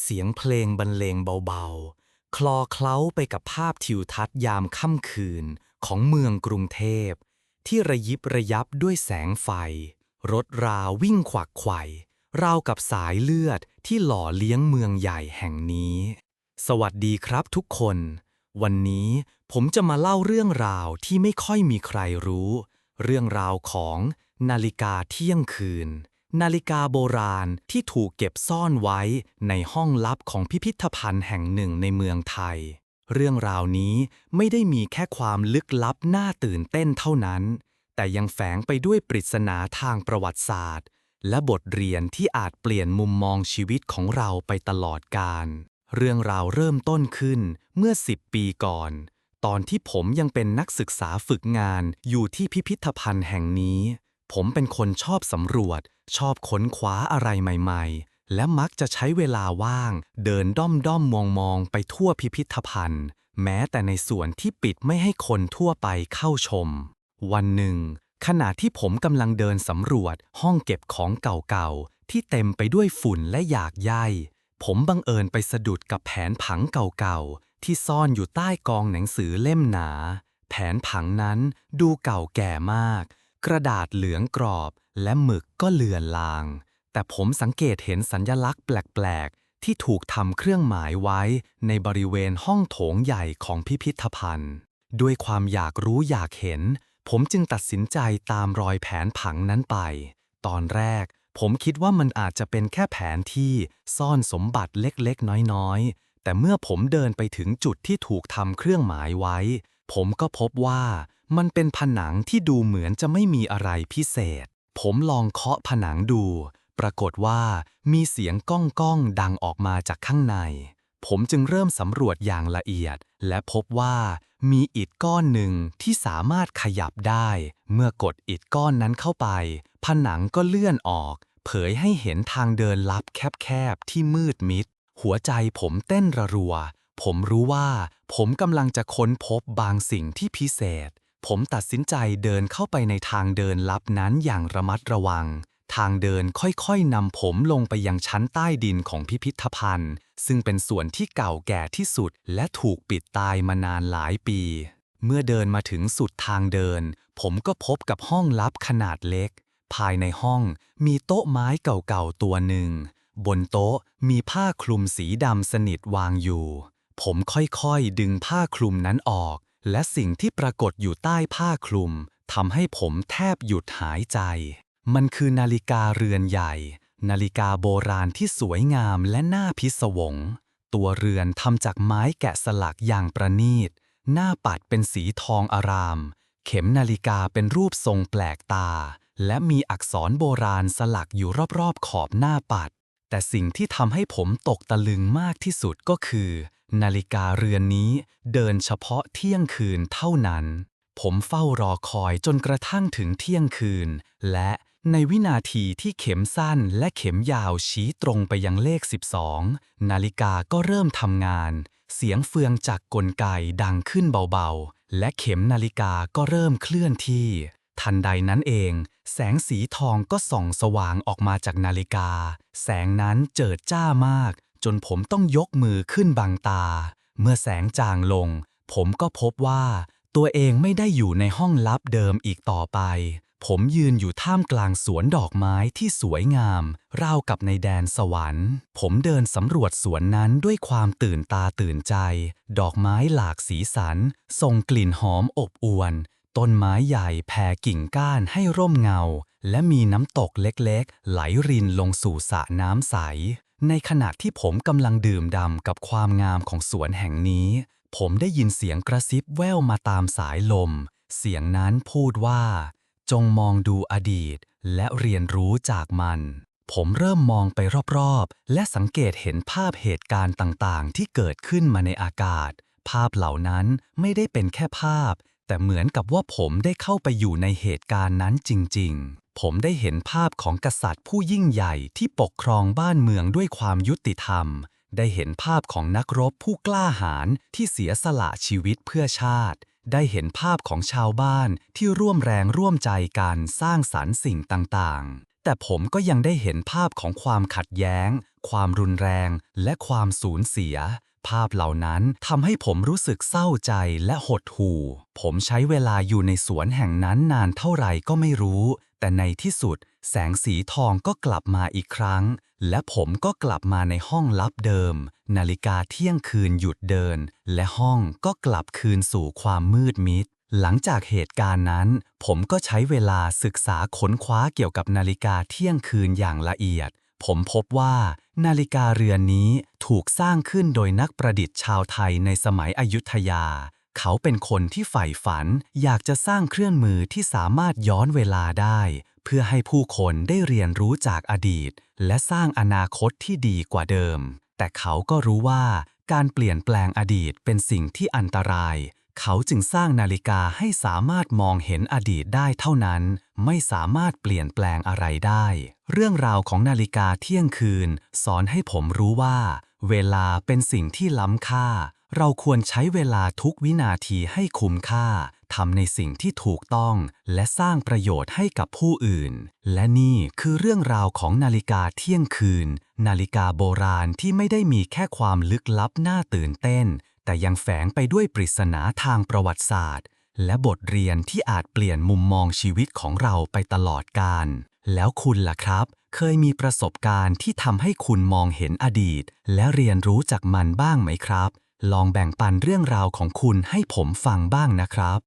เสียงเพลงบรรเลงเบาๆ คลอเคล้าไปกับภาพทิวทัศน์ยามค่ำคืนของเมืองกรุงเทพ ที่ระยิบระยับด้วยแสงไฟ รถราวิ่งขวักไขว่ราวกับสายเลือดที่หล่อเลี้ยงเมืองใหญ่แห่งนี้ สวัสดีครับทุกคน วันนี้ผมจะมาเล่าเรื่องราวที่ไม่ค่อยมีใครรู้ เรื่องราวของนาฬิกาเที่ยงคืน นาฬิกาโบราณที่ถูกเก็บซ่อนไว้ในห้องลับของพิพิธภัณฑ์แห่งหนึ่งในเมืองไทย เรื่องราวนี้ไม่ได้มีแค่ความลึกลับน่าตื่นเต้นเท่านั้น แต่ยังแฝงไปด้วยปริศนาทางประวัติศาสตร์ และบทเรียนที่อาจเปลี่ยนมุมมองชีวิตของเราไปตลอดกาลเรื่องราวเริ่มต้นขึ้นเมื่อ 10 ปีก่อน ตอนที่ผมยังเป็นนักศึกษาฝึกงานอยู่ที่พิพิธภัณฑ์แห่งนี้ ผมเป็นคนชอบสำรวจ ชอบค้นคว้าอะไรใหม่ ๆ และมักจะใช้เวลาว่าง เดินด้อมด้อมมองมองๆไปทั่วพิพิธภัณฑ์ แม้แต่ในส่วนที่ปิดไม่ให้คนทั่วไปเข้าชม วันหนึ่ง ขณะที่ผมกำลังเดินสำรวจห้องเก็บของเก่าๆ ที่เต็มไปด้วยฝุ่นและหยากใยผมบังเอิญไปสะดุดกับแผนผังเก่าๆ ที่ซ่อนอยู่ใต้กองหนังสือเล่มหนา แผนผังนั้นดูเก่าแก่มาก กระดาษเหลืองกรอบ และหมึกก็เลือนลาง แต่ผมสังเกตเห็นสัญลักษณ์แปลก ๆ ที่ถูกทำเครื่องหมายไว้ในบริเวณห้องโถงใหญ่ของพิพิธภัณฑ์ ด้วยความอยากรู้อยากเห็น ผมจึงตัดสินใจตามรอยแผนผังนั้นไป ตอนแรก ผมคิดว่ามันอาจจะเป็นแค่แผนที่ซ่อนสมบัติเล็กๆ น้อยๆ แต่เมื่อผมเดินไปถึงจุดที่ถูกทำเครื่องหมายไว้ ผมก็พบว่ามันเป็นผนังที่ดูเหมือนจะไม่มีอะไรพิเศษ ผมลองเคาะผนังดู ปรากฏว่ามีเสียงก้องก้องๆดังออกมาจากข้างใน ผมจึงเริ่มสำรวจอย่างละเอียด และพบว่ามีอิฐก้อนหนึ่งที่สามารถขยับได้ เมื่อกดอิฐก้อนนั้นเข้าไป ผนังก็เลื่อนออก เผยให้เห็นทางเดินลับแคบๆที่มืดมิด หัวใจผมเต้นระรัว ผมรู้ว่าผมกำลังจะค้นพบบางสิ่งที่พิเศษ ผมตัดสินใจเดินเข้าไปในทางเดินลับนั้นอย่างระมัดระวัง ทางเดินค่อยๆนำผมลงไปยังชั้นใต้ดินของพิพิธภัณฑ์ ซึ่งเป็นส่วนที่เก่าแก่ที่สุดและถูกปิดตายมานานหลายปี เมื่อเดินมาถึงสุดทางเดิน ผมก็พบกับห้องลับขนาดเล็ก ภายในห้องมีโต๊ะไม้เก่าๆตัวหนึ่ง บนโต๊ะมีผ้าคลุมสีดำสนิทวางอยู่ ผมค่อยๆดึงผ้าคลุมนั้นออก และสิ่งที่ปรากฏอยู่ใต้ผ้าคลุมทำให้ผมแทบหยุดหายใจ มันคือนาฬิกาเรือนใหญ่ นาฬิกาโบราณที่สวยงามและน่าพิศวง ตัวเรือนทำจากไม้แกะสลักอย่างประณีต หน้าปัดเป็นสีทองอาราม เข็มนาฬิกาเป็นรูปทรงแปลกตา และมีอักษรโบราณสลักอยู่รอบๆขอบหน้าปัด แต่สิ่งที่ทำให้ผมตกตะลึงมากที่สุดก็คือ นาฬิกาเรือนนี้เดินเฉพาะเที่ยงคืนเท่านั้น ผมเฝ้ารอคอยจนกระทั่งถึงเที่ยงคืน และในวินาทีที่เข็มสั้นและเข็มยาวชี้ตรงไปยังเลข 12 นาฬิกาก็เริ่มทำงาน เสียงเฟืองจากกลไกดังขึ้นเบาๆ และเข็มนาฬิกาก็เริ่มเคลื่อนที่ ทันใดนั้นเอง แสงสีทองก็ส่องสว่างออกมาจากนาฬิกา แสงนั้นเจิดจ้ามาก จนผมต้องยกมือขึ้นบังตา เมื่อแสงจางลง ผมก็พบว่า ตัวเองไม่ได้อยู่ในห้องลับเดิมอีกต่อไป ผมยืนอยู่ท่ามกลางสวนดอกไม้ที่สวยงาม ราวกับในแดนสวรรค์ ผมเดินสำรวจสวนนั้นด้วยความตื่นตาตื่นใจ ดอกไม้หลากสีสันส่งกลิ่นหอมอบอวลต้นไม้ใหญ่แผ่กิ่งก้านให้ร่มเงา และมีน้ำตกเล็กๆ ไหลรินลงสู่สระน้ำใส ในขณะที่ผมกำลังดื่มด่ำกับความงามของสวนแห่งนี้ ผมได้ยินเสียงกระซิบแว่วมาตามสายลม เสียงนั้นพูดว่า จงมองดูอดีต และเรียนรู้จากมัน ผมเริ่มมองไปรอบๆ และสังเกตเห็นภาพเหตุการณ์ต่างๆ ที่เกิดขึ้นมาในอากาศ ภาพเหล่านั้นไม่ได้เป็นแค่ภาพ แต่เหมือนกับว่าผมได้เข้าไปอยู่ในเหตุการณ์นั้นจริง ๆ ผมได้เห็นภาพของกษัตริย์ผู้ยิ่งใหญ่ที่ปกครองบ้านเมืองด้วยความยุติธรรม ได้เห็นภาพของนักรบผู้กล้าหาญที่เสียสละชีวิตเพื่อชาติ ได้เห็นภาพของชาวบ้านที่ร่วมแรงร่วมใจกันสร้างสรรค์สิ่งต่างๆ แต่ผมก็ยังได้เห็นภาพของความขัดแย้ง ความรุนแรง และความสูญเสียภาพเหล่านั้นทำให้ผมรู้สึกเศร้าใจและหดหู่ ผมใช้เวลาอยู่ในสวนแห่งนั้นนานเท่าไหร่ก็ไม่รู้ แต่ในที่สุดแสงสีทองก็กลับมาอีกครั้ง และผมก็กลับมาในห้องลับเดิม นาฬิกาเที่ยงคืนหยุดเดิน และห้องก็กลับคืนสู่ความมืดมิด หลังจากเหตุการณ์นั้น ผมก็ใช้เวลาศึกษาค้นคว้าเกี่ยวกับนาฬิกาเที่ยงคืนอย่างละเอียด ผมพบว่า นาฬิกาเรือนนี้ถูกสร้างขึ้นโดยนักประดิษฐ์ชาวไทยในสมัยอยุธยา เขาเป็นคนที่ใฝ่ฝันอยากจะสร้างเครื่องมือที่สามารถย้อนเวลาได้ เพื่อให้ผู้คนได้เรียนรู้จากอดีต และสร้างอนาคตที่ดีกว่าเดิม แต่เขาก็รู้ว่าการเปลี่ยนแปลงอดีตเป็นสิ่งที่อันตราย เขาจึงสร้างนาฬิกาให้สามารถมองเห็นอดีตได้เท่านั้น ไม่สามารถเปลี่ยนแปลงอะไรได้ เรื่องราวของนาฬิกาเที่ยงคืน สอนให้ผมรู้ว่า เวลาเป็นสิ่งที่ล้ำค่า เราควรใช้เวลาทุกวินาทีให้คุ้มค่าทำในสิ่งที่ถูกต้อง และสร้างประโยชน์ให้กับผู้อื่น และนี่คือเรื่องราวของนาฬิกาเที่ยงคืน นาฬิกาโบราณที่ไม่ได้มีแค่ความลึกลับน่าตื่นเต้น แต่ยังแฝงไปด้วยปริศนาทางประวัติศาสตร์ และบทเรียนที่อาจเปลี่ยนมุมมองชีวิตของเราไปตลอดกาลแล้วคุณล่ะครับ เคยมีประสบการณ์ที่ทำให้คุณมองเห็นอดีต และเรียนรู้จากมันบ้างไหมครับ ลองแบ่งปันเรื่องราวของคุณให้ผมฟังบ้างนะครับ